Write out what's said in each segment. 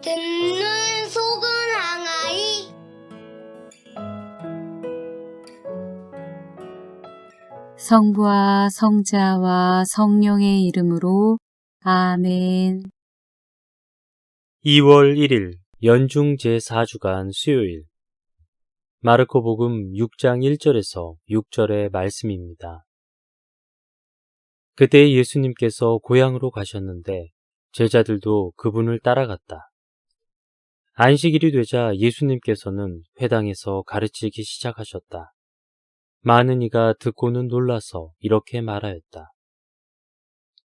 듣는 속은 항아리 성부와 성자와 성령의 이름으로 아멘. 2월 1일 연중 제4주간 수요일 마르코 복음 6장 1절에서 6절의 말씀입니다. 그때 예수님께서 고향으로 가셨는데 제자들도 그분을 따라갔다. 안식일이 되자 예수님께서는 회당에서 가르치기 시작하셨다. 많은 이가 듣고는 놀라서 이렇게 말하였다.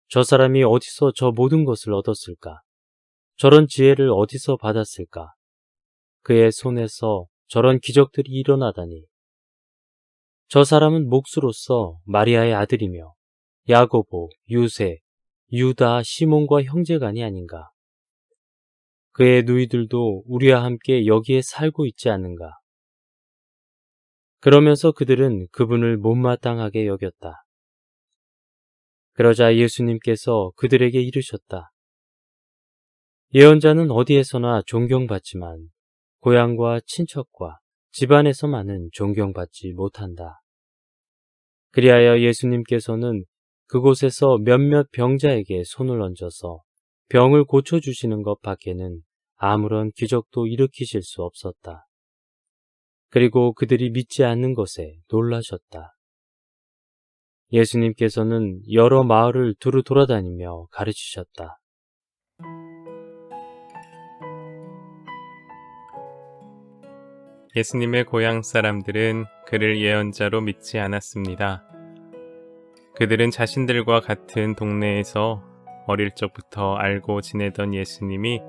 저 사람이 어디서 저 모든 것을 얻었을까? 저런 지혜를 어디서 받았을까? 그의 손에서 저런 기적들이 일어나다니. 저 사람은 목수로서 마리아의 아들이며 야고보, 유세, 유다, 시몬과 형제간이 아닌가? 그의 누이들도 우리와 함께 여기에 살고 있지 않는가? 그러면서 그들은 그분을 못마땅하게 여겼다. 그러자 예수님께서 그들에게 이르셨다. 예언자는 어디에서나 존경받지만 고향과 친척과 집안에서만은 존경받지 못한다. 그리하여 예수님께서는 그곳에서 몇몇 병자에게 손을 얹어서 병을 고쳐주시는 것 밖에는 아무런 기적도 일으키실 수 없었다. 그리고 그들이 믿지 않는 것에 놀라셨다. 예수님께서는 여러 마을을 두루 돌아다니며 가르치셨다. 예수님의 고향 사람들은 그를 예언자로 믿지 않았습니다. 그들은 자신들과 같은 동네에서 어릴 적부터 알고 지내던 예수님이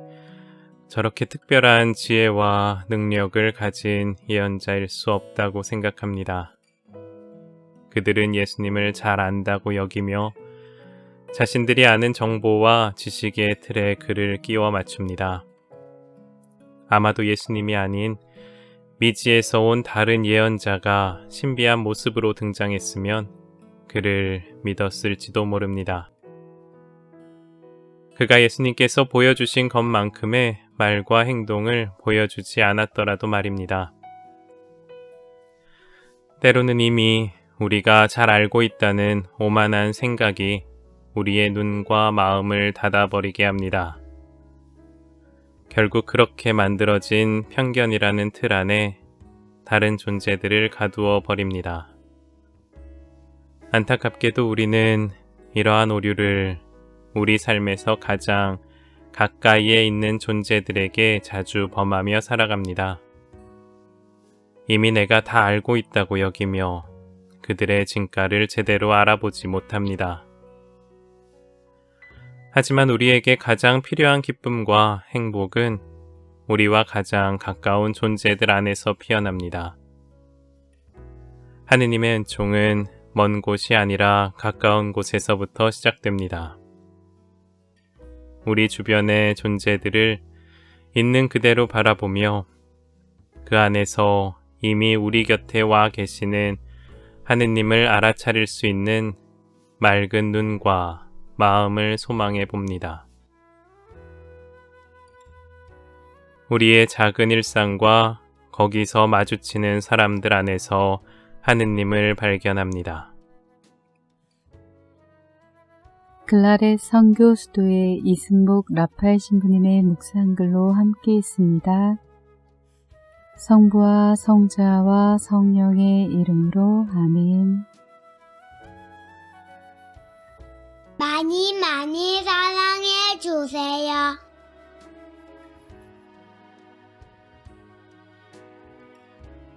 저렇게 특별한 지혜와 능력을 가진 예언자일 수 없다고 생각합니다. 그들은 예수님을 잘 안다고 여기며 자신들이 아는 정보와 지식의 틀에 그를 끼워 맞춥니다. 아마도 예수님이 아닌 미지에서 온 다른 예언자가 신비한 모습으로 등장했으면 그를 믿었을지도 모릅니다. 그가 예수님께서 보여주신 것만큼의 말과 행동을 보여주지 않았더라도 말입니다. 때로는 이미 우리가 잘 알고 있다는 오만한 생각이 우리의 눈과 마음을 닫아버리게 합니다. 결국 그렇게 만들어진 편견이라는 틀 안에 다른 존재들을 가두어 버립니다. 안타깝게도 우리는 이러한 오류를 우리 삶에서 가장 가까이에 있는 존재들에게 자주 범하며 살아갑니다. 이미 내가 다 알고 있다고 여기며 그들의 진가를 제대로 알아보지 못합니다. 하지만 우리에게 가장 필요한 기쁨과 행복은 우리와 가장 가까운 존재들 안에서 피어납니다. 하느님의 은총은 먼 곳이 아니라 가까운 곳에서부터 시작됩니다. 우리 주변의 존재들을 있는 그대로 바라보며 그 안에서 이미 우리 곁에 와 계시는 하느님을 알아차릴 수 있는 맑은 눈과 마음을 소망해 봅니다. 우리의 작은 일상과 거기서 마주치는 사람들 안에서 하느님을 발견합니다. 글라렛 선교 수도의 이승복 라파엘 신부님의 묵상글로 함께 있습니다. 성부와 성자와 성령의 이름으로 아멘. 많이 많이 사랑